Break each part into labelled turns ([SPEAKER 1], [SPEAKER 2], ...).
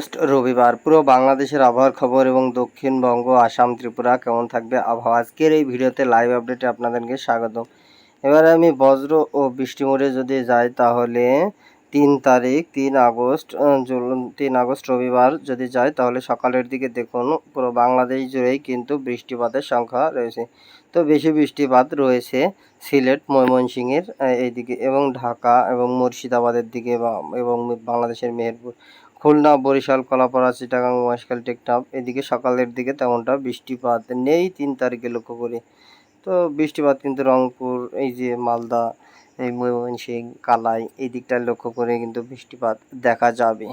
[SPEAKER 1] August, রবিবার। পুরো বাংলাদেশের আবহাওয়ার খবর এবং দক্ষিণবঙ্গ, আসাম, ত্রিপুরা কেমন থাকবে আবহাওয়া? আজকের এই ভিডিওতে লাইভ আপডেটে আপনাদেরকে স্বাগত এবারে আমি বজ্র ও বৃষ্টি মোড়ে যদি যাই তাহলে তিন তারিখ, তিন আগস্ট তিন আগস্ট, রবিবার যদি যাই তাহলে সকালের দিকে দেখুন পুরো বাংলাদেশ জুড়েই কিন্তু বৃষ্টিপাতের সংখ্যা রয়েছে। তো বেশি বৃষ্টিপাত রয়েছে সিলেট, ময়মনসিংহের এইদিকে এবং ঢাকা এবং মুর্শিদাবাদের দিকে এবং বাংলাদেশের মেহেরপুর। খুলনা, বরিশাল, কলাপাড়া, চিটাগাং, মহেশখাল, টেকনাফ, এদিকে সকালের দিকে তেমনটা বৃষ্টিপাত নেই, তিন তারিখে লক্ষ্য করি। তো বৃষ্টিপাত কিন্তু রংপুর, এই যে মালদা, এই ময়মনসিং কালাই, এই দিকটায় লক্ষ্য করে কিন্তু বৃষ্টিপাত দেখা যাবে।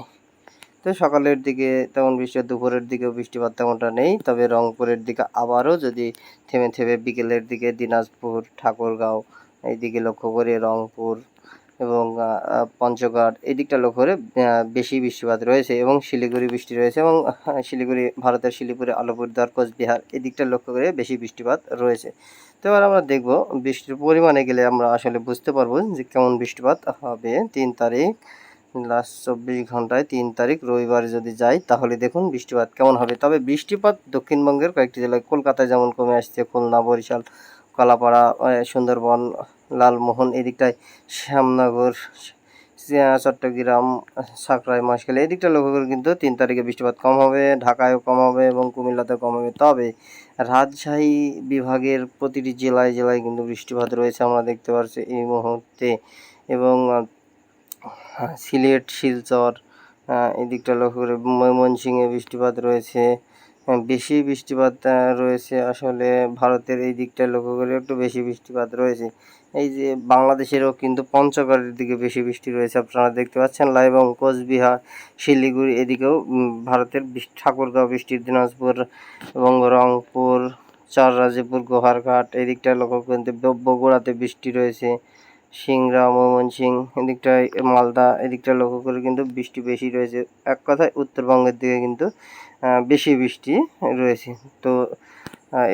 [SPEAKER 1] তো সকালের দিকে তেমন বৃষ্টি, দুপুরের দিকেও বৃষ্টিপাত তেমনটা নেই। তবে রংপুরের দিকে আবারও যদি থেমে থেমে বিকেলের দিকে দিনাজপুর, ঠাকুরগাঁও, এইদিকে লক্ষ্য করে রংপুর এবং পঞ্চগড়, এই দিকটা লক্ষ্য করে বেশি বৃষ্টিপাত রয়েছে এবং শিলিগুড়ি বৃষ্টি রয়েছে এবং শিলিগুড়ি, ভারতের শিলিগুড়ি, আলিপুরদুয়ার, কোচবিহার, এই দিকটা লক্ষ্য করে বেশি বৃষ্টিপাত রয়েছে। তো এবার আমরা দেখব বৃষ্টির পরিমাণে গেলে আমরা আসলে বুঝতে পারব যে কেমন বৃষ্টিপাত হবে। তিন তারিখ, লাস্ট চব্বিশ ঘন্টায় তিন তারিখ, রবিবার যদি যাই, তাহলে দেখুন বৃষ্টিপাত কেমন হবে। তবে বৃষ্টিপাত দক্ষিণবঙ্গের কয়েকটি জেলায়, কলকাতায় যেমন কমে আসছে, খুলনা, বরিশাল কলাপাড়া সুন্দরবন, লালমোহন, এদিকটায় শ্যামনগর চট্টগ্রাম সাকরাই মহেশখালী এই দিকটা লক্ষ্য করে কিন্তু তিন তারিখে বৃষ্টিপাত কম হবে, ঢাকায়ও কম হবে এবং কুমিল্লাতে কম হবে। তবে রাজশাহী বিভাগের প্রতিটি জেলায় জেলায় কিন্তু বৃষ্টিপাত রয়েছে আমরা দেখতে পাচ্ছি এই মুহূর্তে এবং সিলেট, শিলচর এদিকটা লক্ষ্য করে ময়মনসিংহে বৃষ্টিপাত রয়েছে। বেশি বৃষ্টিপাত রয়েছে। আসলে ভারতের এই দিকটা লক্ষ্য করে একটু বেশি বৃষ্টিপাত রয়েছে। এই যে বাংলাদেশেরও কিন্তু পঞ্চগড়ের দিকে বেশি বৃষ্টি রয়েছে আপনারা দেখতে পাচ্ছেন। এবং কোচবিহার, শিলিগুড়ি এদিকেও ভারতের ঠাকুরগাঁও, বৃষ্টির দিনাজপুর এবং রংপুর চাররাজীপুর গোহারঘাট এই দিকটা লক্ষ্য করতে বগুড়াতে বৃষ্টি রয়েছে। সিংরা ময়মনসিং এদিকটায়, মালদা এদিকটা লক্ষ্য করে কিন্তু বৃষ্টি বেশি রয়েছে। এক কথায় উত্তরবঙ্গের দিকে কিন্তু বেশি বৃষ্টি রয়েছে। তো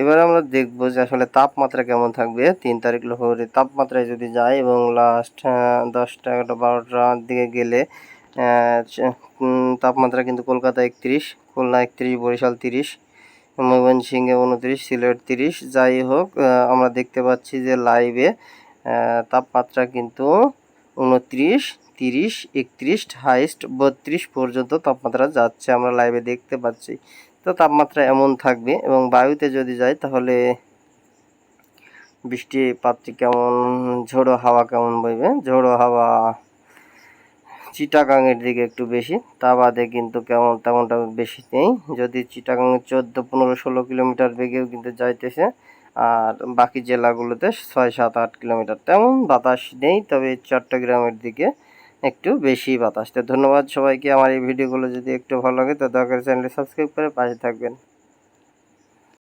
[SPEAKER 1] এবার আমরা দেখব যে আসলে তাপমাত্রা কেমন থাকবে। তিন তারিখ করে তাপমাত্রায় যদি যায় এবং লাস্ট দশটা, এগারোটা, বারোটার দিকে গেলে তাপমাত্রা কিন্তু কলকাতা একত্রিশ, খুলনা একত্রিশ, বরিশাল তিরিশ, ময়মনসিংহে উনত্রিশ, সিলেট তিরিশ। যাই হোক আমরা দেখতে পাচ্ছি যে লাইভে তাপমাত্রা কিন্তু উনত্রিশ তিরিশ, একত্রিশ হাইস্ট বত্রিশ পর্যন্ত তাপমাত্রা যাচ্ছে আমরা লাইভে দেখতে পাচ্ছি। তো তাপমাত্রা এমন থাকবে এবং বায়ুতে যদি যাই তাহলে বৃষ্টিপাতটি কেমন, ঝোড়ো হাওয়া কেমন বইবে? ঝোড়ো হাওয়া চিটাগাংয়ের দিকে একটু বেশি, তা বাদে কিন্তু কেমন তেমনটা বেশি নেই। যদি চিটাগাংয়ে চোদ্দ, পনেরো, ষোলো কিলোমিটার বেগেও কিন্তু যাইতেছে, আর বাকি জেলাগুলোতে ছয়, সাত, আট কিলোমিটার। তেমন বাতাস নেই, তবে চট্টগ্রামের দিকে একটু বেশি বাতাস। তো ধন্যবাদ সবাইকে। আমার এই ভিডিওগুলো যদি একটু ভালো লাগে, তো দয়া করে চ্যানেলটি সাবস্ক্রাইব করে পাশে থাকবেন।